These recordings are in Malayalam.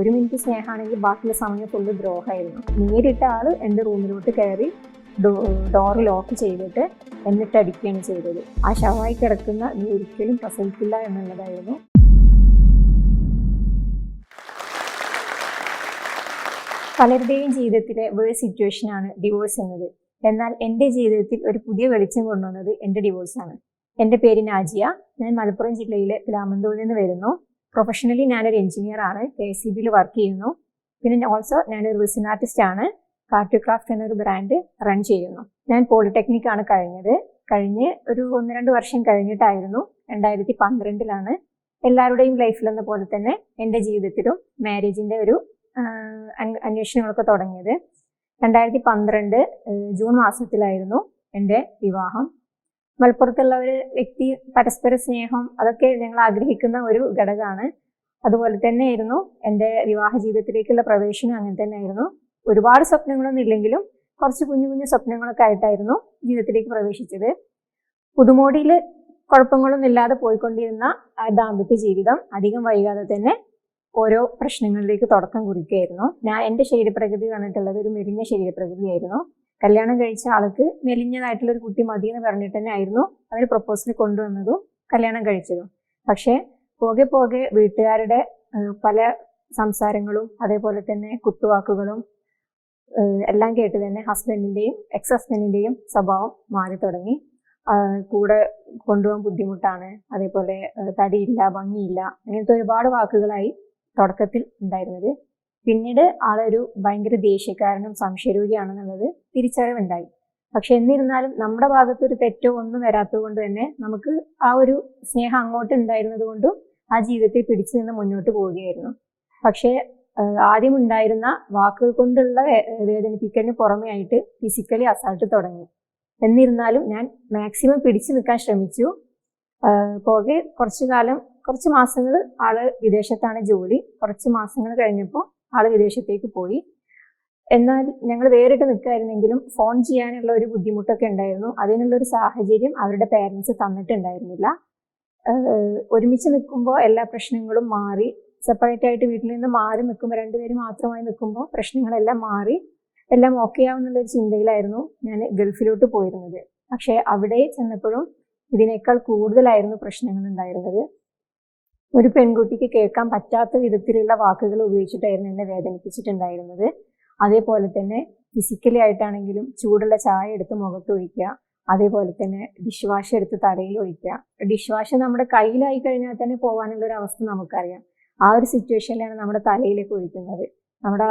ഒരു മിനിറ്റ് സ്നേഹമാണെങ്കിൽ ബാക്കിയുള്ള സമയം ഫുള്ള് ദ്രോഹമായിരുന്നു. നേരിട്ട ആൾ എന്റെ റൂമിലോട്ട് കയറി ഡോർ ലോക്ക് ചെയ്തിട്ട് എന്നിട്ട് അടിക്കുകയാണ് ചെയ്തത്. ആ ശവമായി കിടക്കുന്ന നീ ഒരിക്കലും പ്രസവിക്കില്ല എന്നുള്ളതായിരുന്നു. പലരുടെയും ജീവിതത്തിലെ വേറെ സിറ്റുവേഷനാണ് ഡിവോഴ്സ് എന്നത്. എന്നാൽ എന്റെ ജീവിതത്തിൽ ഒരു പുതിയ വെളിച്ചം കൊണ്ടുവന്നത് എന്റെ ഡിവോഴ്സാണ് എന്റെ പേര് നാജിയ. ഞാൻ മലപ്പുറം ജില്ലയിലെ പിലാമന്തൂരിൽ നിന്ന് വരുന്നു. പ്രൊഫഷണലി ഞാനൊരു എഞ്ചിനീയർ ആണ്. കെ സി ബിയിൽ വർക്ക് ചെയ്യുന്നു. പിന്നെ ഓൾസോ ഞാനൊരു റിസിൻ ആർട്ടിസ്റ്റ് ആണ്. കാർട്ടിക്രാഫ്റ്റ് എന്നൊരു ബ്രാൻഡ് റൺ ചെയ്യുന്നു. ഞാൻ പോളിടെക്നിക് ആണ് കഴിഞ്ഞത്. കഴിഞ്ഞ് ഒരു ഒന്ന് രണ്ട് വർഷം കഴിഞ്ഞിട്ടായിരുന്നു. രണ്ടായിരത്തി പന്ത്രണ്ടിലാണ് എല്ലാവരുടെയും ലൈഫിലെന്ന പോലെ തന്നെ എന്റെ ജീവിതത്തിലും മാരേജിന്റെ ഒരു അന്വേഷണങ്ങളൊക്കെ തുടങ്ങിയത്. രണ്ടായിരത്തി പന്ത്രണ്ട് ജൂൺ മാസത്തിലായിരുന്നു എന്റെ വിവാഹം. മലപ്പുറത്തുള്ള ഒരു വ്യക്തി പരസ്പര സ്നേഹം അതൊക്കെ ഞങ്ങൾ ആഗ്രഹിക്കുന്ന ഒരു ഘടകമാണ്. അതുപോലെ തന്നെയായിരുന്നു എന്റെ വിവാഹ ജീവിതത്തിലേക്കുള്ള പ്രവേശനം അങ്ങനെ തന്നെയായിരുന്നു. ഒരുപാട് സ്വപ്നങ്ങളൊന്നും ഇല്ലെങ്കിലും കുറച്ച് കുഞ്ഞു കുഞ്ഞു സ്വപ്നങ്ങളൊക്കെ ആയിട്ടായിരുന്നു ജീവിതത്തിലേക്ക് പ്രവേശിച്ചത്. പുതുമോടിയിൽ കുഴപ്പങ്ങളൊന്നും ഇല്ലാതെ പോയിക്കൊണ്ടിരുന്ന ആ ദാമ്പത്യ ജീവിതം അധികം വൈകാതെ തന്നെ ഓരോ പ്രശ്നങ്ങളിലേക്ക് തുടക്കം കുറിക്കുകയായിരുന്നു. ഞാൻ എന്റെ ശരീരപ്രകൃതി കണ്ടിട്ടുള്ളത് ഒരു മെലിഞ്ഞ ശരീരപ്രകൃതിയായിരുന്നു. കല്യാണം കഴിച്ച ആൾക്ക് മെലിഞ്ഞതായിട്ടുള്ള ഒരു കുട്ടി മതി എന്ന് പറഞ്ഞിട്ട് തന്നെ ആയിരുന്നു അവർ പ്രപ്പോസൽ കൊണ്ടുവന്നതും കല്യാണം കഴിച്ചതും. പക്ഷേ പോകെ പോകെ വീട്ടുകാരുടെ പല സംസാരങ്ങളും അതേപോലെ തന്നെ കുത്തുവാക്കുകളും എല്ലാം കേട്ട് തന്നെ ഹസ്ബൻഡിന്റെയും എക്സ് ഹസ്ബൻഡിന്റെയും സ്വഭാവം മാറി തുടങ്ങി. കൂടെ കൊണ്ടുപോകാൻ ബുദ്ധിമുട്ടാണ്. അതേപോലെ തടിയില്ല ഭംഗിയില്ല അങ്ങനത്തെ ഒരുപാട് വാക്കുകളായി തുടക്കത്തിൽ ഉണ്ടായിരുന്നത്. പിന്നീട് ആളൊരു ഭയങ്കര ദേഷ്യക്കാരനും സംശയരോഗിയാണെന്നുള്ളത് തിരിച്ചറിവുണ്ടായി. പക്ഷെ എന്നിരുന്നാലും നമ്മുടെ ഭാഗത്ത് ഒരു തെറ്റോ ഒന്നും വരാത്തത് കൊണ്ട് തന്നെ നമുക്ക് ആ ഒരു സ്നേഹം അങ്ങോട്ട് ഉണ്ടായിരുന്നത് കൊണ്ടും ആ ജീവിതത്തിൽ പിടിച്ചു നിന്ന് മുന്നോട്ട് പോവുകയായിരുന്നു. പക്ഷേ ആദ്യം ഉണ്ടായിരുന്ന വാക്കുകൾ കൊണ്ടുള്ള വേദനിപ്പിക്കലിന് പുറമെ ആയിട്ട് ഫിസിക്കലി അസാൾട്ട് തുടങ്ങി. എന്നിരുന്നാലും ഞാൻ മാക്സിമം പിടിച്ചു നിൽക്കാൻ ശ്രമിച്ചു. പോകെ കുറച്ചു കാലം കുറച്ച് മാസങ്ങൾ ആൾ വിദേശത്താണ് ജോലി. കുറച്ച് മാസങ്ങൾ കഴിഞ്ഞപ്പോൾ ആൾ വിദേശത്തേക്ക് പോയി. എന്നാൽ ഞങ്ങൾ വേറിട്ട് നിൽക്കായിരുന്നെങ്കിലും ഫോൺ ചെയ്യാനുള്ള ഒരു ബുദ്ധിമുട്ടൊക്കെ ഉണ്ടായിരുന്നു. അതിനുള്ള ഒരു സാഹചര്യം അവരുടെ പേരൻസ് തന്നിട്ടുണ്ടായിരുന്നില്ല. ഒരുമിച്ച് നിൽക്കുമ്പോൾ എല്ലാ പ്രശ്നങ്ങളും മാറി. സെപ്പറേറ്റ് ആയിട്ട് വീട്ടിൽ നിന്ന് മാറി നിൽക്കുമ്പോൾ രണ്ടുപേരും മാത്രമായി നിൽക്കുമ്പോൾ പ്രശ്നങ്ങളെല്ലാം മാറി. എല്ലാം ഓക്കെ ആവുന്നുള്ള ഒരു ചിന്തയിലായിരുന്നു ഞാൻ ഗൾഫിലോട്ട് പോയിരുന്നത്. പക്ഷേ അവിടെ ചെന്നപ്പോഴും ഇതിനേക്കാൾ കൂടുതലായിരുന്നു പ്രശ്നങ്ങൾ ഉണ്ടായിരുന്നത്. ഒരു പെൺകുട്ടിക്ക് കേൾക്കാൻ പറ്റാത്ത വിധത്തിലുള്ള വാക്കുകൾ ഉപയോഗിച്ചിട്ടായിരുന്നു എന്നെ വേദനിപ്പിച്ചിട്ടുണ്ടായിരുന്നത്. അതേപോലെ തന്നെ ഫിസിക്കലി ആയിട്ടാണെങ്കിലും ചൂടുള്ള ചായ എടുത്ത് മുഖത്ത് ഒഴിക്കുക. അതേപോലെ തന്നെ ഡിഷ് വാഷ് എടുത്ത് തലയിൽ ഒഴിക്കുക. ഡിഷ് വാഷ് നമ്മുടെ കയ്യിലായി കഴിഞ്ഞാൽ തന്നെ പോകാനുള്ള ഒരു അവസ്ഥ നമുക്കറിയാം. ആ ഒരു സിറ്റുവേഷനിലാണ് നമ്മുടെ തലയിലേക്ക് ഒഴിക്കുന്നത്. നമ്മുടെ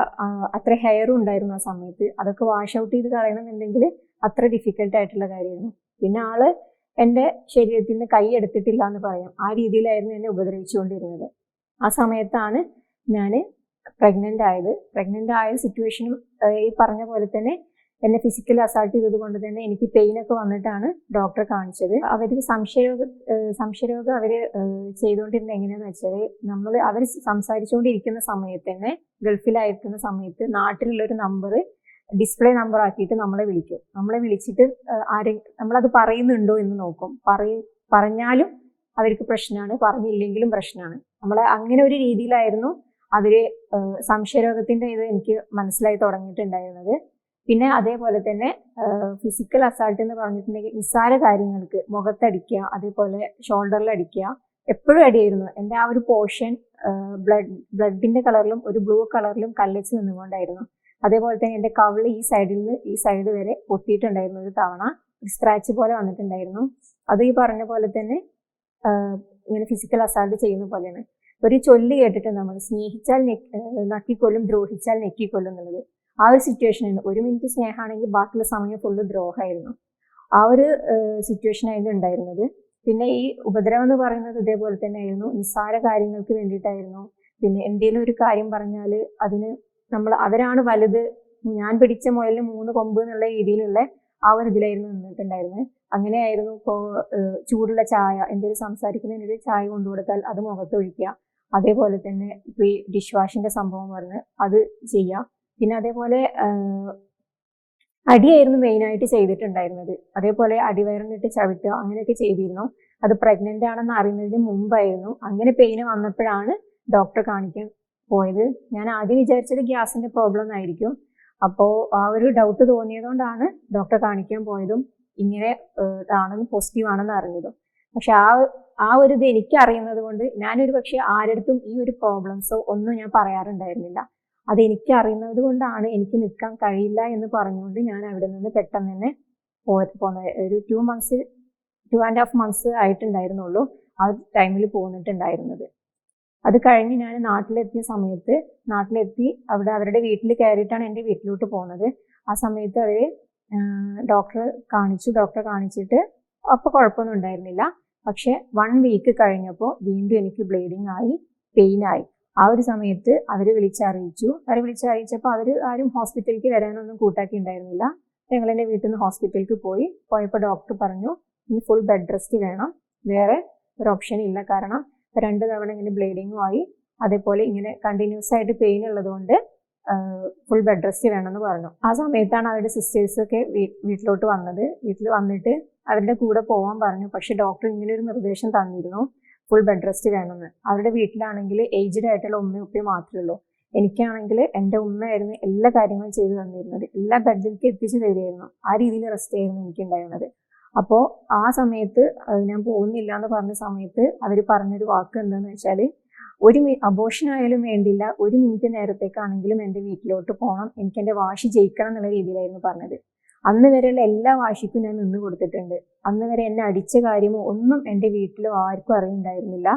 അത്ര ഹെയറും ഉണ്ടായിരുന്നു ആ സമയത്ത്. അതൊക്കെ വാഷ് ഔട്ട് ചെയ്ത് കളയണമെന്നുണ്ടെങ്കിൽ അത്ര ഡിഫിക്കൽട്ട് ആയിട്ടുള്ള കാര്യമായിരുന്നു. പിന്നെ ആൾ എന്റെ ശരീരത്തിൽ നിന്ന് കൈ എടുത്തിട്ടില്ല എന്ന് പറയാം. ആ രീതിയിലായിരുന്നു എന്നെ ഉപദ്രവിച്ചുകൊണ്ടിരുന്നത്. ആ സമയത്താണ് ഞാൻ പ്രഗ്നന്റ് ആയത്. പ്രഗ്നന്റ് ആയ സിറ്റുവേഷനും ഈ പറഞ്ഞ പോലെ തന്നെ എന്നെ ഫിസിക്കലി അസാൾട്ട് ചെയ്തത് കൊണ്ട് തന്നെ എനിക്ക് പെയിൻ ഒക്കെ വന്നിട്ടാണ് ഡോക്ടറെ കാണിച്ചത്. അവർ സംശയരോഗ സംശയരോഗം അവർ ചെയ്തുകൊണ്ടിരുന്നത് എങ്ങനെയാന്ന് വെച്ചാൽ നമ്മൾ അവർ സംസാരിച്ചുകൊണ്ടിരിക്കുന്ന സമയത്ത് തന്നെ ഗൾഫിലായിരിക്കുന്ന സമയത്ത് നാട്ടിലുള്ള ഒരു നമ്പർ ഡിസ്പ്ലേ നമ്പർ ആക്കിയിട്ട് നമ്മളെ വിളിക്കും. നമ്മളെ വിളിച്ചിട്ട് ആരെ നമ്മളത് പറയുന്നുണ്ടോ എന്ന് നോക്കും. പറയ പറഞ്ഞാലും അവർക്ക് പ്രശ്നമാണ്. പറഞ്ഞില്ലെങ്കിലും പ്രശ്നമാണ്. നമ്മൾ അങ്ങനെ ഒരു രീതിയിലായിരുന്നു അവർ സംശയരോഗത്തിന്റെ ഇത് എനിക്ക് മനസ്സിലായി തുടങ്ങിയിട്ടുണ്ടായിരുന്നത്. പിന്നെ അതേപോലെ തന്നെ ഫിസിക്കൽ അസാൾട്ട് എന്ന് പറഞ്ഞിട്ടുണ്ടെങ്കിൽ നിസ്സാര കാര്യങ്ങൾക്ക് മുഖത്തടിക്കുക അതേപോലെ ഷോൾഡറിൽ അടിക്കുക എപ്പോഴും അടിയായിരുന്നു. എന്റെ ആ ഒരു പോർഷൻ ബ്ലഡ് ബ്ലഡിന്റെ കളറിലും ഒരു ബ്ലൂ കളറിലും കല്ലച്ച് നിന്നുകൊണ്ടായിരുന്നു. അതേപോലെ തന്നെ എന്റെ കവിൾ ഈ സൈഡിൽ നിന്ന് ഈ സൈഡ് വരെ പൊട്ടിയിട്ടുണ്ടായിരുന്നു ഒരു തവണ. ഒരു സ്ക്രാച്ച് പോലെ വന്നിട്ടുണ്ടായിരുന്നു. അത് ഈ പറഞ്ഞ പോലെ തന്നെ ഇങ്ങനെ ഫിസിക്കൽ അസാൾട്ട് ചെയ്യുന്ന പോലെയാണ്. ഒരു ചൊല്ലി കേട്ടിട്ട് നമ്മൾ. സ്നേഹിച്ചാൽ നക്കിക്കൊല്ലും ദ്രോഹിച്ചാൽ നെക്കിക്കൊല്ലും എന്നുള്ളത്. ആ ഒരു സിറ്റുവേഷനായിരുന്നു ഒരു മിനിറ്റ് സ്നേഹമാണെങ്കിൽ ബാക്കിയുള്ള സമയം ഫുള്ള് ദ്രോഹമായിരുന്നു. ആ ഒരു സിറ്റുവേഷൻ ആയിരുന്നു ഉണ്ടായിരുന്നത്. പിന്നെ ഈ ഉപദ്രവം എന്ന് പറയുന്നത് ഇതേപോലെ തന്നെ ആയിരുന്നു നിസ്സാര കാര്യങ്ങൾക്ക് വേണ്ടിയിട്ടായിരുന്നു. പിന്നെ എന്തെങ്കിലും ഒരു കാര്യം പറഞ്ഞാൽ അതിന് നമ്മൾ അവരാണ് വലുത്. ഞാൻ പിടിച്ച മുയലിന് മൂന്ന് കൊമ്പ് എന്നുള്ള രീതിയിലുള്ള ആ ഒരു ഇതിലായിരുന്നു നിന്നിട്ടുണ്ടായിരുന്നത്. അങ്ങനെയായിരുന്നു ഇപ്പോൾ ചൂടുള്ള ചായ എന്തെങ്കിലും സംസാരിക്കുന്നതിനൊരു ചായ കൊണ്ടുകൊടുത്താൽ അത് മുഖത്തൊഴിക്കുക അതേപോലെ തന്നെ ഇപ്പോൾ ഈ ഡിഷ് വാഷിന്റെ സംഭവം പറഞ്ഞ് അത് ചെയ്യുക. പിന്നെ അതേപോലെ അടിയായിരുന്നു മെയിനായിട്ട് ചെയ്തിട്ടുണ്ടായിരുന്നത്. അതേപോലെ അടിവയറിനിട്ട് ചവിട്ടുക അങ്ങനെയൊക്കെ ചെയ്തിരുന്നു. അത് പ്രഗ്നന്റ് ആണെന്ന് അറിയുന്നതിന് മുമ്പായിരുന്നു. അങ്ങനെ പെയിന് വന്നപ്പോഴാണ് ഡോക്ടറെ കാണിക്കാൻ പോയത്. ഞാൻ ആദ്യം വിചാരിച്ചത് ഗ്യാസിന്റെ പ്രോബ്ലം ആയിരിക്കും. അപ്പോൾ ആ ഒരു ഡൗട്ട് തോന്നിയതുകൊണ്ടാണ് ഡോക്ടറെ കാണിക്കാൻ പോയതും ഇങ്ങനെ ആണെന്ന് പോസിറ്റീവ് ആണെന്ന് അറിഞ്ഞതും. പക്ഷെ ആ ആ ഒരു ഇത് എനിക്ക് അറിയുന്നത് കൊണ്ട് ഞാനൊരു പക്ഷെ ആരടുത്തും ഈ ഒരു പ്രോബ്ലംസോ ഒന്നും ഞാൻ പറയാറുണ്ടായിരുന്നില്ല. അത് എനിക്ക് അറിയുന്നത് കൊണ്ടാണ് എനിക്ക് നിൽക്കാൻ കഴിയില്ല എന്ന് പറഞ്ഞുകൊണ്ട് ഞാൻ അവിടെ നിന്ന് പെട്ടെന്ന് തന്നെ പോന്നത് ഒരു two months two and half months ആയിട്ടുണ്ടായിരുന്നുള്ളൂ ആ ടൈമിൽ പോന്നിട്ടുണ്ടായിരുന്നത്. അത് കഴിഞ്ഞ് ഞാൻ നാട്ടിലെത്തിയ സമയത്ത് നാട്ടിലെത്തി അവിടെ അവരുടെ വീട്ടിൽ കയറിയിട്ടാണ് എന്റെ വീട്ടിലോട്ട് പോകുന്നത് ആ സമയത്ത് അവർ ഡോക്ടറെ കാണിച്ചു ഡോക്ടറെ കാണിച്ചിട്ട് അപ്പോൾ കുഴപ്പമൊന്നും ഉണ്ടായിരുന്നില്ല. പക്ഷെ വൺ വീക്ക് കഴിഞ്ഞപ്പോൾ വീണ്ടും എനിക്ക് ബ്ലീഡിങ് ആയി പെയിൻ ആയി. ആ ഒരു സമയത്ത് അവർ വിളിച്ചറിയിച്ചു. അവർ വിളിച്ചറിയിച്ചപ്പോൾ അവർ ആരും ഹോസ്പിറ്റലിലേക്ക് വരാനൊന്നും കൂട്ടാക്കി ഉണ്ടായിരുന്നില്ല. ഞങ്ങൾ എന്റെ വീട്ടിൽ നിന്ന് ഹോസ്പിറ്റലിലേക്ക് പോയി. പോയപ്പോൾ ഡോക്ടർ പറഞ്ഞു ഇനി ഫുൾ ബെഡ് റെസ്റ്റ് വേണം. വേറെ ഒരു ഓപ്ഷൻ ഇല്ല. കാരണം രണ്ട് തവണ ഇങ്ങനെ ബ്ലീഡിങ്ങും ആയി. അതേപോലെ ഇങ്ങനെ കണ്ടിന്യൂസ് ആയിട്ട് പെയിൻ ഉള്ളതുകൊണ്ട് ഫുൾ ബെഡ് റെസ്റ്റ് വേണമെന്ന് പറഞ്ഞു. ആ സമയത്താണ് അവരുടെ സിസ്റ്റേഴ്സൊക്കെ വീട്ടിലോട്ട് വന്നത്. വീട്ടിൽ വന്നിട്ട് അവരുടെ കൂടെ പോകാൻ പറഞ്ഞു. പക്ഷെ ഡോക്ടർ ഇങ്ങനെ ഒരു നിർദ്ദേശം തന്നിരുന്നു ഫുൾ ബെഡ് റെസ്റ്റ് വേണമെന്ന് അവരുടെ വീട്ടിലാണെങ്കിൽ ഏജ്ഡ് ആയിട്ടുള്ള ഉമ്മയും ഉപ്പയും മാത്രമേ ഉള്ളൂ. എനിക്കാണെങ്കിൽ എന്റെ ഉമ്മയായിരുന്നു എല്ലാ കാര്യങ്ങളും ചെയ്തു തന്നിരുന്നത്. എല്ലാ ബെഡിലേക്ക് എത്തിച്ചു തരുമായിരുന്നു ആ രീതിയിൽ റെസ്റ്റ് ആയിരുന്നു എനിക്കുണ്ടായിരുന്നത്. അപ്പോൾ ആ സമയത്ത് ഞാൻ പോകുന്നില്ല എന്ന് പറഞ്ഞ സമയത്ത് അവർ പറഞ്ഞൊരു വാക്ക് എന്താണെന്ന് വെച്ചാൽ ഒരു ആയാലും വേണ്ടില്ല ഒരു മിനിറ്റ് നേരത്തേക്കാണെങ്കിലും എന്റെ വീട്ടിലോട്ട് പോകണം എനിക്ക് എന്റെ വാശി ജയിക്കണം എന്നുള്ള രീതിയിലായിരുന്നു പറഞ്ഞത്. അന്ന് വരെയുള്ള എല്ലാ വാശിക്കും ഞാൻ നിന്ന് കൊടുത്തിട്ടുണ്ട്. അന്ന് വരെ എന്നെ അടിച്ച കാര്യമോ ഒന്നും എന്റെ വീട്ടിലോ ആർക്കും അറിയുണ്ടായിരുന്നില്ല.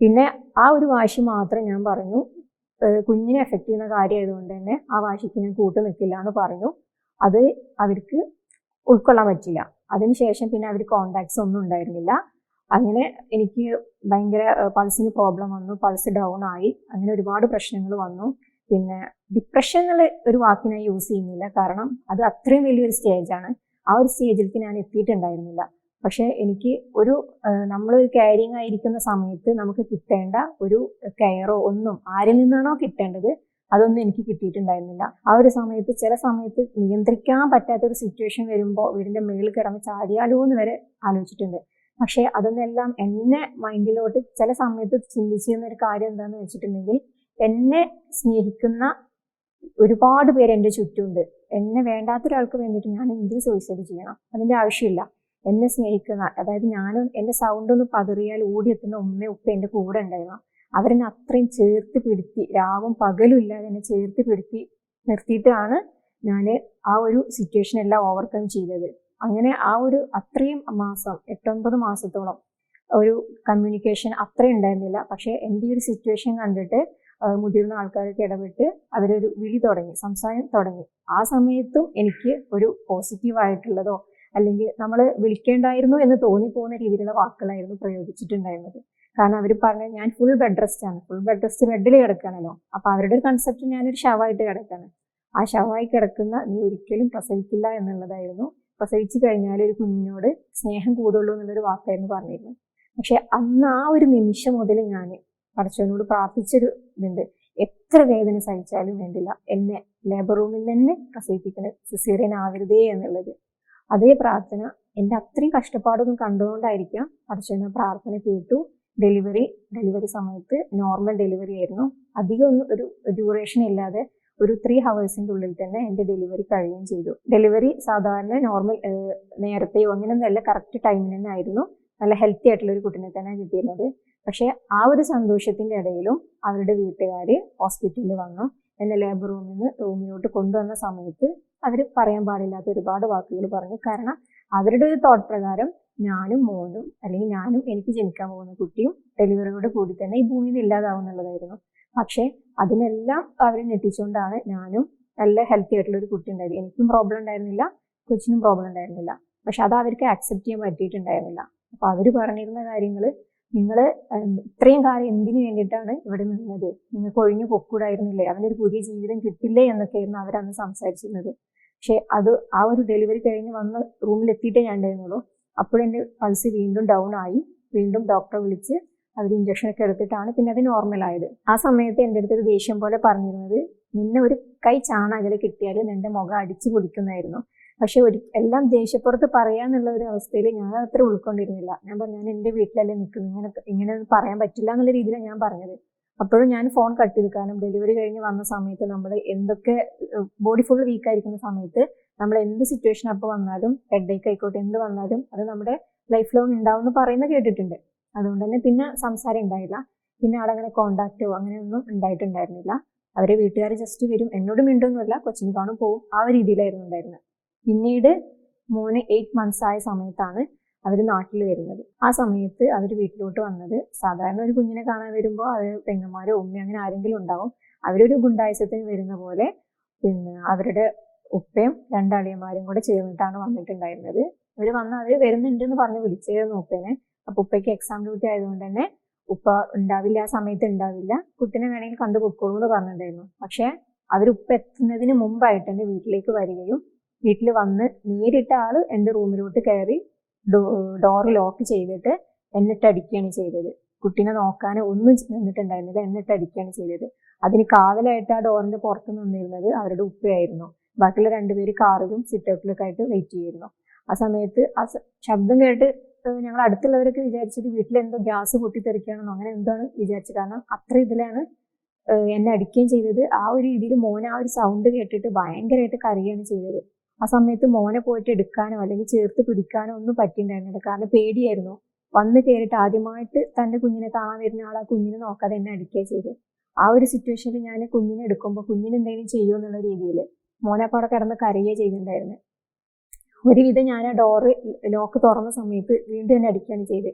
പിന്നെ ആ ഒരു വാശി മാത്രം ഞാൻ പറഞ്ഞു കുഞ്ഞിനെ എഫക്റ്റ് ചെയ്യുന്ന കാര്യമായതുകൊണ്ട് തന്നെ ആ വാശിക്ക് ഞാൻ കൂട്ടു നിൽക്കില്ല എന്ന് പറഞ്ഞു. അത് അവർക്ക് ഉൾക്കൊള്ളാൻ പറ്റില്ല. അതിനുശേഷം പിന്നെ അവർ കോണ്ടാക്ട്സ് ഒന്നും ഉണ്ടായിരുന്നില്ല. അങ്ങനെ എനിക്ക് ഭയങ്കര പൾസിന് പ്രോബ്ലം വന്നു പൾസ് ഡൗൺ ആയി. അങ്ങനെ ഒരുപാട് പ്രശ്നങ്ങൾ വന്നു. പിന്നെ ഡിപ്രഷൻ എന്നുള്ള ഒരു വാക്കിനായി യൂസ് ചെയ്യുന്നില്ല. കാരണം അത് അത്രയും വലിയൊരു സ്റ്റേജാണ് ആ ഒരു സ്റ്റേജിലേക്ക് ഞാൻ എത്തിയിട്ടുണ്ടായിരുന്നില്ല. പക്ഷേ എനിക്ക് ഒരു നമ്മൾ ഒരു കെയറിങ് ആയിരിക്കുന്ന സമയത്ത് നമുക്ക് കിട്ടേണ്ട ഒരു കെയറോ ഒന്നും ആരിൽ നിന്നാണോ കിട്ടേണ്ടത് അതൊന്നും എനിക്ക് കിട്ടിയിട്ടുണ്ടായിരുന്നില്ല. ആ ഒരു സമയത്ത് ചില സമയത്ത് നിയന്ത്രിക്കാൻ പറ്റാത്ത ഒരു സിറ്റുവേഷൻ വരുമ്പോൾ വീടിന്റെ മേളിൽ കിടന്ന് ചാടിയാലോ എന്ന് വരെ ആലോചിച്ചിട്ടുണ്ട്. പക്ഷേ അതൊന്നെല്ലാം എന്നെ മൈൻഡിലോട്ട് ചില സമയത്ത് ചിന്തിച്ചിരുന്ന ഒരു കാര്യം എന്താണെന്ന് വെച്ചിട്ടുണ്ടെങ്കിൽ എന്നെ സ്നേഹിക്കുന്ന ഒരുപാട് പേര് എന്റെ ചുറ്റുമുണ്ട്. എന്നെ വേണ്ടാത്ത ഒരാൾക്ക് വേണ്ടിയിട്ട് ഞാൻ എന്തിനും സൂയിസൈഡ് ചെയ്യണം? അതിന്റെ ആവശ്യമില്ല. എന്നെ സ്നേഹിക്കുന്ന അതായത് ഞാനും എന്റെ സൗണ്ട് ഒന്ന് പതറിയാൽ ഓടിയെത്തുന്ന ഉമ്മ ഉപ്പ എന്റെ കൂടെ ഉണ്ടായിരുന്നു. അവരെന്നെ അത്രയും ചേർത്ത് പിടുത്തി രാവും പകലും ഇല്ലാതെ എന്നെ ചേർത്ത് പിടുത്തി നിർത്തിയിട്ടാണ് ഞാൻ ആ ഒരു സിറ്റുവേഷൻ എല്ലാം ഓവർകം ചെയ്തത്. അങ്ങനെ ആ ഒരു അത്രയും മാസം എട്ടൊൻപത് മാസത്തോളം ഒരു കമ്മ്യൂണിക്കേഷൻ അത്രയും ഉണ്ടായിരുന്നില്ല. പക്ഷേ എന്റെ ഒരു സിറ്റുവേഷൻ കണ്ടിട്ട് മുതിർന്ന ആൾക്കാരൊക്കെ ഇടപെട്ട് അവരൊരു വിളി തുടങ്ങി സംസാരം തുടങ്ങി. ആ സമയത്തും എനിക്ക് ഒരു പോസിറ്റീവായിട്ടുള്ളതോ അല്ലെങ്കിൽ നമ്മൾ വിളിക്കേണ്ടായിരുന്നു എന്ന് തോന്നിപ്പോകുന്ന രീതിയിലുള്ള വാക്കുകളായിരുന്നു പ്രയോഗിച്ചിട്ടുണ്ടായിരുന്നത്. കാരണം അവർ പറഞ്ഞ ഞാൻ ഫുൾ ബെഡ് റെസ്റ്റ് ആണ്. ഫുൾ ബെഡ് റെസ്റ്റ് ബെഡിൽ കിടക്കുകയാണല്ലോ അപ്പൊ അവരുടെ ഒരു കൺസെപ്റ്റ് ഞാനൊരു ശവമായിട്ട് കിടക്കാണ്. ആ ശവമായി കിടക്കുന്ന നീ ഒരിക്കലും പ്രസവിക്കില്ല എന്നുള്ളതായിരുന്നു. പ്രസവിച്ചു കഴിഞ്ഞാൽ ഒരു കുഞ്ഞിനോട് സ്നേഹം കൂടുള്ളൂ എന്നുള്ളൊരു വാക്കായിരുന്നു പറഞ്ഞിരുന്നത്. പക്ഷെ അന്ന് ആ ഒരു നിമിഷം മുതൽ ഞാൻ പടച്ചവനോട് പ്രാർത്ഥിച്ചൊരു ഇതുണ്ട്. എത്ര വേദന സഹിച്ചാലും വേണ്ടില്ല. എന്നെ ലേബർ റൂമിൽ തന്നെ പ്രസവിപ്പിക്കണ. സിസേറിയൻ ആവരുതേ എന്നുള്ളത്. അതേ പ്രാർത്ഥന എന്റെ അത്രയും കഷ്ടപ്പാടൊന്നും കണ്ടുകൊണ്ടായിരിക്കാം പടച്ചവന പ്രാർത്ഥന കേട്ടു. ഡെലിവറി ഡെലിവറി സമയത്ത് നോർമൽ ഡെലിവറി ആയിരുന്നു. അധികം ഒന്നും ഒരു ഡ്യൂറേഷൻ ഇല്ലാതെ ഒരു ത്രീ ഹവേഴ്സിന്റെ ഉള്ളിൽ തന്നെ എന്റെ ഡെലിവറി കഴിയുകയും ചെയ്തു. ഡെലിവറി സാധാരണ നോർമൽ നേരത്തെയോ അങ്ങനെയൊന്നുമല്ല കറക്റ്റ് ടൈമിന് തന്നെ ആയിരുന്നു. നല്ല ഹെൽത്തി ആയിട്ടുള്ള ഒരു കുട്ടിനെ തന്നെ കിട്ടിയിരുന്നത്. പക്ഷേ ആ ഒരു സന്തോഷത്തിന്റെ ഇടയിലും അവരുടെ വീട്ടുകാർ ഹോസ്പിറ്റലിൽ വന്നു. എന്നെ ലേബർ റൂമിൽ നിന്ന് റൂമിലോട്ട് കൊണ്ടുവന്ന സമയത്ത് അവർ പറയാൻ പാടില്ലാത്ത ഒരുപാട് വാക്കുകൾ പറഞ്ഞു. കാരണം അവരുടെ ഒരു തോട്ട് പ്രകാരം ഞാനും മോനും അല്ലെങ്കിൽ ഞാനും എനിക്ക് ജനിക്കാൻ പോകുന്ന കുട്ടിയും ഡെലിവറിയോട് കൂടി തന്നെ ഈ ഭൂമിയിൽ ഇല്ലാതാവും എന്നുള്ളതായിരുന്നു പക്ഷേ അതിനെല്ലാം അവർ ഞെട്ടിച്ചുകൊണ്ടാണ് ഞാനും നല്ല ഹെൽത്തി ആയിട്ടുള്ള ഒരു കുട്ടി ഉണ്ടായത്. എനിക്കും പ്രോബ്ലം ഉണ്ടായിരുന്നില്ല കൊച്ചിനും പ്രോബ്ലം ഉണ്ടായിരുന്നില്ല. പക്ഷെ അത് അവർക്ക് ആക്സെപ്റ്റ് ചെയ്യാൻ പറ്റിയിട്ടുണ്ടായിരുന്നില്ല. അപ്പൊ അവർ പറഞ്ഞിരുന്ന കാര്യങ്ങൾ നിങ്ങൾ ഇത്രയും കാലം എന്തിനു വേണ്ടിയിട്ടാണ് ഇവിടെ നിന്നത്? നിങ്ങൾക്ക് ഒഴിഞ്ഞു പൊക്കൂടായിരുന്നില്ലേ? അവനൊരു പുതിയ ജീവിതം കിട്ടില്ലേ എന്നൊക്കെയായിരുന്നു അവരന്ന് സംസാരിച്ചിരുന്നത്. പക്ഷെ അത് ആ ഒരു ഡെലിവറി കഴിഞ്ഞ് വന്ന് റൂമിൽ എത്തിയിട്ടേ ഞാൻ ഉണ്ടായിരുന്നുള്ളൂ അപ്പോഴെന്റെ പൾസ് വീണ്ടും ഡൗൺ ആയി. വീണ്ടും ഡോക്ടറെ വിളിച്ച് അവർ ഇഞ്ചക്ഷൻ ഒക്കെ എടുത്തിട്ടാണ് പിന്നെ അത് നോർമൽ ആയത്. ആ സമയത്ത് എന്റെ അടുത്ത് ഒരു ദേഷ്യം പോലെ പറഞ്ഞിരുന്നത് നിന്നെ ഒരു കൈ ചാണകൽ കിട്ടിയാൽ നിന്റെ മുഖം അടിച്ചു പൊടിക്കുന്നായിരുന്നു പക്ഷെ ഒരു എല്ലാം ദേഷ്യപ്പുറത്ത് പറയാന്നുള്ള ഒരു അവസ്ഥയിൽ ഞാൻ അത്ര ഉൾക്കൊണ്ടിരുന്നില്ല. ഞാൻ പറഞ്ഞു ഞാൻ എന്റെ വീട്ടിലല്ലേ നിൽക്കുന്നു ഇങ്ങനെ ഇങ്ങനെ പറയാൻ പറ്റില്ല എന്നുള്ള രീതിയിലാണ് ഞാൻ പറഞ്ഞത്. അപ്പോഴും ഞാൻ ഫോൺ കട്ട് കാരണം ഡെലിവറി കഴിഞ്ഞ് വന്ന സമയത്ത് നമ്മൾ എന്തൊക്കെ ബോഡി ഫുൾ വീക്ക് ആയിരിക്കുന്ന സമയത്ത് നമ്മൾ എന്ത് സിറ്റുവേഷൻ അപ്പോൾ വന്നാലും ഹെഡേക്ക് ആയിക്കോട്ടെ എന്ത് വന്നാലും അത് നമ്മുടെ ലൈഫ് ലോങ് ഉണ്ടാവും എന്ന് പറയുന്നത് കേട്ടിട്ടുണ്ട്. അതുകൊണ്ട് തന്നെ പിന്നെ സംസാരം ഉണ്ടായില്ല. പിന്നെ ആളങ്ങനെ കോണ്ടാക്റ്റോ അങ്ങനെയൊന്നും ഉണ്ടായിട്ടുണ്ടായിരുന്നില്ല. അവരെ വീട്ടുകാർ ജസ്റ്റ് വരും. എന്നോട് മിണ്ടൊന്നുമില്ല. കൊച്ചിന് കാണും പോവും. ആ രീതിയിലായിരുന്നു ഉണ്ടായിരുന്നത്. പിന്നീട് മോന് എയ്റ്റ് മന്ത്സ് ആയ സമയത്താണ് അവർ നാട്ടിൽ വരുന്നത്. ആ സമയത്ത് അവർ വീട്ടിലോട്ട് വന്നത് സാധാരണ ഒരു കുഞ്ഞിനെ കാണാൻ വരുമ്പോൾ അവർ പെങ്ങന്മാരോ ഉമ്മയോ അങ്ങനെ ആരെങ്കിലും ഉണ്ടാവും. അവരൊരു ഗുണ്ടായസത്തിന് വരുന്ന പോലെ പിന്നെ അവരുടെ ഉപ്പയും രണ്ടളിയന്മാരും കൂടെ ചേർന്നിട്ടാണ് വന്നിട്ടുണ്ടായിരുന്നത്. അവർ വന്ന് അവർ വരുന്നുണ്ട് എന്ന് പറഞ്ഞ് വിളിച്ചിരുന്നു ഉപ്പേനെ. അപ്പൊ ഉപ്പയ്ക്ക് എക്സാം ഡ്യൂട്ടി ആയതുകൊണ്ട് തന്നെ ഉപ്പ ഉണ്ടാവില്ല ആ സമയത്ത് ഉണ്ടാവില്ല. കുട്ടിനെ വേണമെങ്കിൽ കണ്ടു പൊക്കോളൂ എന്ന് പറഞ്ഞിട്ടുണ്ടായിരുന്നു. പക്ഷെ ഉപ്പ എത്തുന്നതിന് മുമ്പായിട്ട് എന്റെ വീട്ടിലേക്ക് വരികയും വീട്ടിൽ വന്ന് നേരിട്ട ആൾ എന്റെ റൂമിലോട്ട് കയറി ഡോർ ലോക്ക് ചെയ്തിട്ട് എന്നിട്ട് അടിക്കുകയാണ് ചെയ്തത്. കുട്ടീനെ നോക്കാൻ ഒന്നും നിന്നിട്ടുണ്ടായിരുന്നില്ല. എന്നിട്ട് അടിക്കുകയാണ് ചെയ്തത്. അതിന് കാവലായിട്ട് ആ ഡോറിന്റെ പുറത്ത് നിന്നിരുന്നത് അവരുടെ ഉപ്പയായിരുന്നു. ബാക്കിയുള്ള രണ്ടുപേര് കാറിലും സിറ്റൗട്ടിലൊക്കെ ആയിട്ട് വെയിറ്റ് ചെയ്യുന്നു ആ സമയത്ത് ആ ശബ്ദം കേട്ട് ഞങ്ങൾ അടുത്തുള്ളവരൊക്കെ വിചാരിച്ചത് വീട്ടിൽ എന്തോ ഗ്യാസ് പൊട്ടിത്തെറിക്കുകയാണെന്നോ അങ്ങനെ എന്താണ് വിചാരിച്ചത്. കാരണം അത്ര ഇതിലാണ് എന്നെ അടിക്കുകയും ചെയ്തത്. ആ ഒരു രീതിയിൽ മോനെ ആ ഒരു സൗണ്ട് കേട്ടിട്ട് ഭയങ്കരമായിട്ട് കരയുകയാണ് ചെയ്തത്. ആ സമയത്ത് മോനെ പോയിട്ട് എടുക്കാനോ അല്ലെങ്കിൽ ചേർത്ത് പിടിക്കാനോ ഒന്നും പറ്റിയിട്ടുണ്ടായിരുന്നില്ല കാരണം പേടിയായിരുന്നു. വന്ന് കയറിയിട്ട് ആദ്യമായിട്ട് തന്റെ കുഞ്ഞിനെ കാണാൻ വരുന്ന ആൾ ആ കുഞ്ഞിനെ നോക്കാതെ എന്നെ അടിക്കുക ചെയ്ത് ആ ഒരു സിറ്റുവേഷനിൽ ഞാൻ കുഞ്ഞിനെ എടുക്കുമ്പോൾ കുഞ്ഞിന് എന്തെങ്കിലും ചെയ്യുമോ എന്നുള്ള രീതിയിൽ മോനെ അവിടെ കിടന്ന് കരയുക ചെയ്തിട്ടുണ്ടായിരുന്നു. ഒരുവിധം ഞാൻ ആ ഡോറ് ലോക്ക് തുറന്ന സമയത്ത് വീണ്ടും എന്നെ അടിക്കുകയാണ് ചെയ്ത്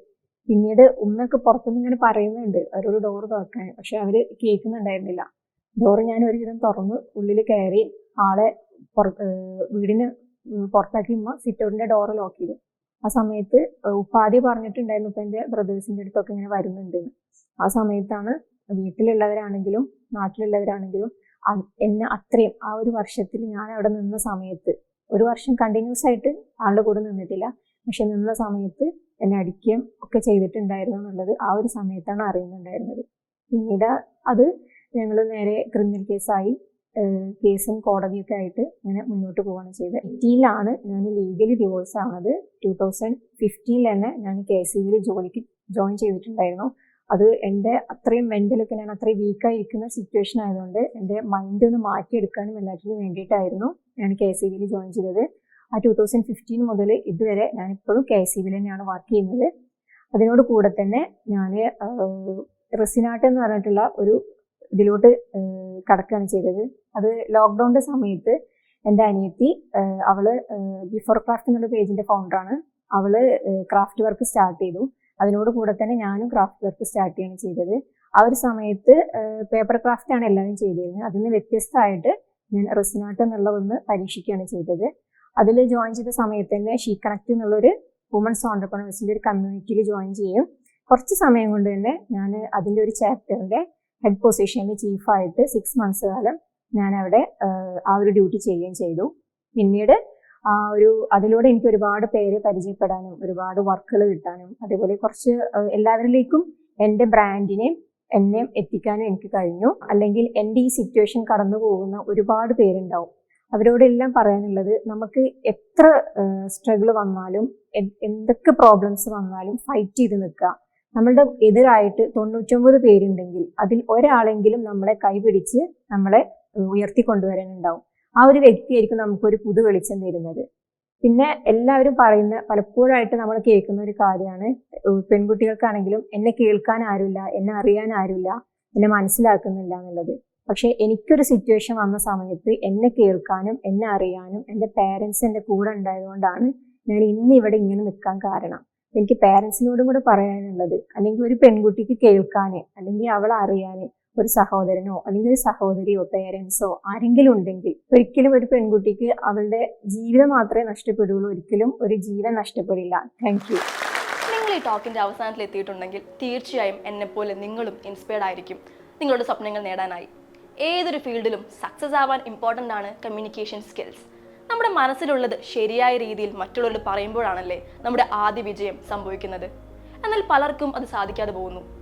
പിന്നീട് ഉമ്മയൊക്കെ പുറത്തുനിന്ന് ഇങ്ങനെ പറയുന്നുണ്ട്. അവരോട് ഡോറ് തുറക്കാൻ. പക്ഷെ അവർ കേൾക്കുന്നുണ്ടായിരുന്നില്ല. ഡോറ് ഞാൻ ഒരുവിധം തുറന്ന് ഉള്ളിൽ കയറി ആളെ വീടിന് പുറത്താക്കി ഉമ്മ സിറ്റൗട്ടിന്റെ ഡോറ് ലോക്ക് ചെയ്തു. ആ സമയത്ത് ഉപ്പാദി പറഞ്ഞിട്ടുണ്ടായിരുന്നു ഇപ്പൊ എന്റെ ബ്രദേഴ്സിന്റെ അടുത്തൊക്കെ ഇങ്ങനെ വരുന്നുണ്ട് ആ സമയത്താണ് വീട്ടിലുള്ളവരാണെങ്കിലും നാട്ടിലുള്ളവരാണെങ്കിലും എന്നെ അത്രയും ആ ഒരു വർഷത്തിൽ ഞാൻ അവിടെ നിന്ന സമയത്ത് ഒരു വർഷം കണ്ടിന്യൂസ് ആയിട്ട് ആളുടെ കൂടെ നിന്നിട്ടില്ല. പക്ഷെ നിന്ന സമയത്ത് എന്നെ അടിക്കുകയും ഒക്കെ ചെയ്തിട്ടുണ്ടായിരുന്നു എന്നുള്ളത് ആ ഒരു സമയത്താണ് അറിയുന്നുണ്ടായിരുന്നത്. പിന്നീട് അത് ഞങ്ങൾ നേരെ ക്രിമിനൽ കേസായി കേസും കോടതിയൊക്കെ ആയിട്ട് ഇങ്ങനെ മുന്നോട്ട് പോവുകയാണ് ചെയ്തത്. എയ്റ്റീനിലാണ് ഞാൻ ലീഗലി ഡിവോഴ്സ് ആവുന്നത് ടൂ തൗസൻഡ് ഫിഫ്റ്റീനിൽ തന്നെ ഞാൻ കെ എസ് ബിയിൽ ജോലിക്ക് ജോയിൻ ചെയ്തിട്ടുണ്ടായിരുന്നു. അത് എന്റെ അത്രയും മെന്റലൊക്കെ ഞാൻ അത്രയും വീക്കായിരിക്കുന്ന സിറ്റുവേഷൻ ആയതുകൊണ്ട് എന്റെ മൈൻഡ് ഒന്ന് മാറ്റിയെടുക്കാനും എല്ലാറ്റിനും വേണ്ടിയിട്ടായിരുന്നു ഞാൻ കെ എസ് ബിയിൽ ജോയിൻ ചെയ്തത്. ആ ടൂ തൗസൻഡ് ഫിഫ്റ്റീൻ മുതൽ ഇതുവരെ ഞാൻ ഇപ്പോഴും കെ എസ് ബിയിൽ തന്നെയാണ് വർക്ക് ചെയ്യുന്നത്. അതിനോട് കൂടെ തന്നെ ഞാൻ റെസിനാട്ട് എന്ന് പറഞ്ഞിട്ടുള്ള ഒരു ഇതിലോട്ട് കടക്കുകയാണ് ചെയ്തത്. അത് ലോക്ക്ഡൗണിന്റെ സമയത്ത് എന്റെ അനിയത്തി അവൾ ബിഫോർ ക്രാഫ്റ്റ് എന്നുള്ള പേജിന്റെ ഫൗണ്ടറാണ് അവൾ ക്രാഫ്റ്റ് വർക്ക് സ്റ്റാർട്ട് ചെയ്തു. അതിനോട് കൂടെ തന്നെ ഞാനും ക്രാഫ്റ്റ് വർക്ക് സ്റ്റാർട്ട് ചെയ്യാണ് ചെയ്തത്. ആ ഒരു സമയത്ത് പേപ്പർ ക്രാഫ്റ്റ് ആണ് എല്ലാവരും ചെയ്തിരുന്നത്. അതിൽ നിന്ന് വ്യത്യസ്തമായിട്ട് ഞാൻ റെസിനാട്ട് എന്നുള്ള ഒന്ന് പരീക്ഷിക്കുകയാണ് ചെയ്തത്. അതിൽ ജോയിൻ ചെയ്ത സമയത്ത് തന്നെ ഷീ കണക്ട് എന്നുള്ളൊരു വുമൺസ് ഓണ്ടർപ്രണേഴ്സിന്റെ ഒരു കമ്മ്യൂണിറ്റിയിൽ ജോയിൻ ചെയ്യും. കുറച്ച് സമയം കൊണ്ട് തന്നെ ഞാൻ അതിന്റെ ഒരു ചാപ്റ്ററിന്റെ ഹെഡ് പൊസിഷനിൽ ചീഫായിട്ട് സിക്സ് മന്ത്സ് കാലം ഞാൻ അവിടെ ആ ഒരു ഡ്യൂട്ടി ചെയ്യുകയും ചെയ്തു. പിന്നീട് ആ ഒരു അതിലൂടെ എനിക്ക് ഒരുപാട് പേര് പരിചയപ്പെടാനും ഒരുപാട് വർക്കുകൾ കിട്ടാനും അതേപോലെ കുറച്ച് എല്ലാവരിലേക്കും എന്റെ ബ്രാൻഡിനെ എന്നെ എത്തിക്കാനും എനിക്ക് കഴിഞ്ഞു. അല്ലെങ്കിൽ എന്റെ ഈ സിറ്റുവേഷൻ കടന്നു പോകുന്ന ഒരുപാട് പേരുണ്ടാവും. അവരോടെല്ലാം പറയാനുള്ളത് നമുക്ക് എത്ര സ്ട്രഗിൾ വന്നാലും എന്തൊക്കെ പ്രോബ്ലംസ് വന്നാലും ഫൈറ്റ് ചെയ്ത് നിൽക്കുക. നമ്മളുടെ എതിരായിട്ട് തൊണ്ണൂറ്റൊമ്പത് പേരുണ്ടെങ്കിൽ അതിൽ ഒരാളെങ്കിലും നമ്മളെ കൈപിടിച്ച് നമ്മളെ ഉയർത്തിക്കൊണ്ടുവരാനുണ്ടാവും. ആ ഒരു വ്യക്തിയായിരിക്കും നമുക്കൊരു പുതു വെളിച്ചം തരുന്നത്. പിന്നെ എല്ലാവരും പറയുന്ന പലപ്പോഴായിട്ട് നമ്മൾ കേൾക്കുന്ന ഒരു കാര്യമാണ് പെൺകുട്ടികൾക്കാണെങ്കിലും എന്നെ കേൾക്കാൻ ആരുമില്ല എന്നെ അറിയാൻ ആരുമില്ല എന്നെ മനസ്സിലാക്കുന്നില്ല എന്നുള്ളത്. പക്ഷെ എനിക്കൊരു സിറ്റുവേഷൻ വന്ന സമയത്ത് എന്നെ കേൾക്കാനും എന്നെ അറിയാനും എന്റെ പേരൻസ് എന്റെ കൂടെ ഉണ്ടായതുകൊണ്ടാണ് ഞാൻ ഇന്ന് ഇവിടെ ഇങ്ങനെ നിൽക്കാൻ കാരണം. എനിക്ക് പേരൻസിനോടും കൂടെ പറയാനുള്ളത് അല്ലെങ്കിൽ ഒരു പെൺകുട്ടിക്ക് കേൾക്കാന് അല്ലെങ്കിൽ അവളെ അറിയാന് ഒരു സഹോദരനോ അല്ലെങ്കിൽ ഒരു സഹോദരിയോ പേരൻസോ ആരെങ്കിലും ഉണ്ടെങ്കിൽ ഒരിക്കലും ഒരു പെൺകുട്ടിക്ക് അവളുടെ ജീവിതം മാത്രമേ നഷ്ടപ്പെടുകയുള്ളൂ. ഒരിക്കലും ഒരു ജീവൻ നഷ്ടപ്പെടില്ല. താങ്ക് യു നിങ്ങൾ ഈ ടോക്കിന്റെ അവസാനത്തിൽ എത്തിയിട്ടുണ്ടെങ്കിൽ തീർച്ചയായും എന്നെപ്പോലെ നിങ്ങളും ഇൻസ്പയർഡ് ആയിരിക്കും. നിങ്ങളുടെ സ്വപ്നങ്ങൾ നേടാനായി. ഏതൊരു ഫീൽഡിലും സക്സസ് ആവാൻ ഇമ്പോർട്ടന്റ് ആണ് കമ്മ്യൂണിക്കേഷൻ സ്കിൽസ് നമ്മുടെ മനസ്സിലുള്ളത് ശരിയായ രീതിയിൽ മറ്റുള്ളവരോട് പറയുമ്പോഴാണല്ലേ നമ്മുടെ ആദ്യ വിജയം സംഭവിക്കുന്നത്. എന്നാൽ പലർക്കും അത് സാധിക്കാതെ പോകുന്നു.